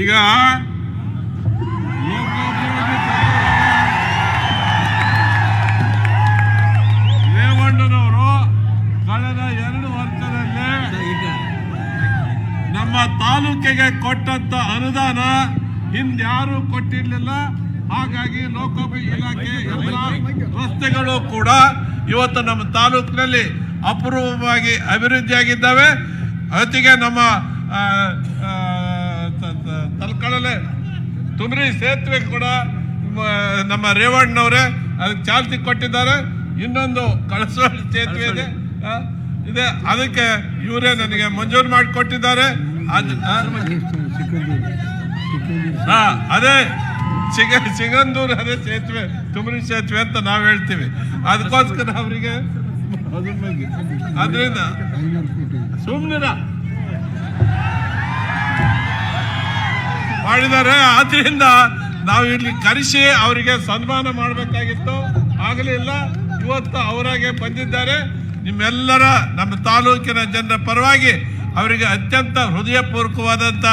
ಈಗ ರೇವಣ್ಣನವರು ಕಳೆದ ಎರಡು ವರ್ಷದಲ್ಲಿ ನಮ್ಮ ತಾಲೂಕಿಗೆ ಕೊಟ್ಟಂತ ಅನುದಾನ ಹಿಂದ್ಯಾರು ಕೊಟ್ಟಿರ್ಲಿಲ್ಲ. ಹಾಗಾಗಿ ಲೋಕೋಪಯೋಗಿ ಇಲಾಖೆ ಎಲ್ಲ ರಸ್ತೆಗಳು ಕೂಡ ಇವತ್ತು ನಮ್ಮ ತಾಲೂಕಿನಲ್ಲಿ ಅಪರೂಪವಾಗಿ ಅಭಿವೃದ್ಧಿಯಾಗಿದ್ದಾವೆ. ಜೊತೆಗೆ ನಮ್ಮ ಆ, ಆ, ತ- ತ- ತಲಕಡಲೆ ತುಮರಿ ಸೇತುವೆ ಕೂಡ ನಮ್ಮ ರೇವಣ್ಣವರೇ ಅದಕ್ಕೆ ಚಾಲ್ತಿ ಕೊಟ್ಟಿದ್ದಾರೆ. ಇನ್ನೊಂದು ಕಳಸೋಳಿ ಸೇತುವೆ ಇದೆ. ಇದೆ. ಅದಕ್ಕೆ ಇವರೇ ನನಗೆ ಮಂಜೂರು ಮಾಡಿ ಕೊಟ್ಟಿದ್ದಾರೆ ಆ? ಹಾ ಅದೇ ಚಿಗ ಚಿಗಂದೂರು ಅದೇ ಸೇತುವೆ ತುಮರಿ ಸೇತುವೆ ಅಂತ ನಾವು ಹೇಳ್ತೀವಿ. ಅದಕ್ಕೋಸ್ಕರ ಅವರಿಗೆ ಅದರಿಂದ ಸುಮ್ಮನಿರ ಮಾಡಿದ್ದಾರೆ. ಆದ್ರಿಂದ ನಾವು ಇಲ್ಲಿ ಕರೆಸಿ ಅವರಿಗೆ ಸನ್ಮಾನ ಮಾಡಬೇಕಾಗಿತ್ತು. ಆಗಲಿಲ್ಲ ಇವತ್ತು ಅವರಾಗೆ ಬಂದಿದ್ದಾರೆ. ನಿಮ್ಮೆಲ್ಲರ, ನಮ್ಮ ತಾಲೂಕಿನ ಜನರ ಪರವಾಗಿ ಅವರಿಗೆ ಅತ್ಯಂತ ಹೃದಯಪೂರ್ವಕವಾದಂಥ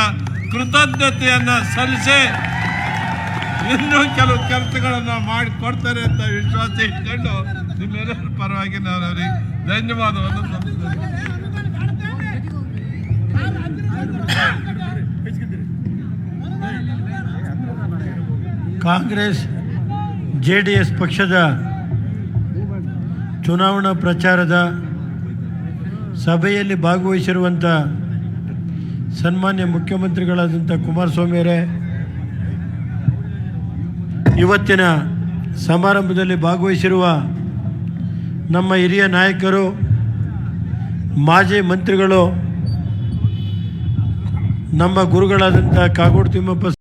ಕೃತಜ್ಞತೆಯನ್ನು ಸಲ್ಲಿಸಿ ಇನ್ನೂ ಕೆಲವು ಕೆಲಸಗಳನ್ನು ಮಾಡಿಕೊಡ್ತಾರೆ ಅಂತ ವಿಶ್ವಾಸ ಇಟ್ಕೊಂಡು ನಿಮ್ಮೆಲ್ಲರ ಪರವಾಗಿ ನಾನು ಅವರಿಗೆ ಧನ್ಯವಾದವನ್ನು ಕಾಂಗ್ರೆಸ್, ಜೆ ಡಿ ಎಸ್ ಪಕ್ಷದ ಚುನಾವಣಾ ಪ್ರಚಾರದ ಸಭೆಯಲ್ಲಿ ಭಾಗವಹಿಸಿರುವಂಥ ಸನ್ಮಾನ್ಯ ಮುಖ್ಯಮಂತ್ರಿಗಳಾದಂಥ ಕುಮಾರಸ್ವಾಮಿಯವರೇ ಇವತ್ತಿನ ಸಮಾರಂಭದಲ್ಲಿ ಭಾಗವಹಿಸಿರುವ ನಮ್ಮ ಹಿರಿಯ ನಾಯಕರು, ಮಾಜಿ ಮಂತ್ರಿಗಳು, ನಮ್ಮ ಗುರುಗಳಾದಂಥ ಕಾಗೋಡು ತಿಮ್ಮಪ್ಪ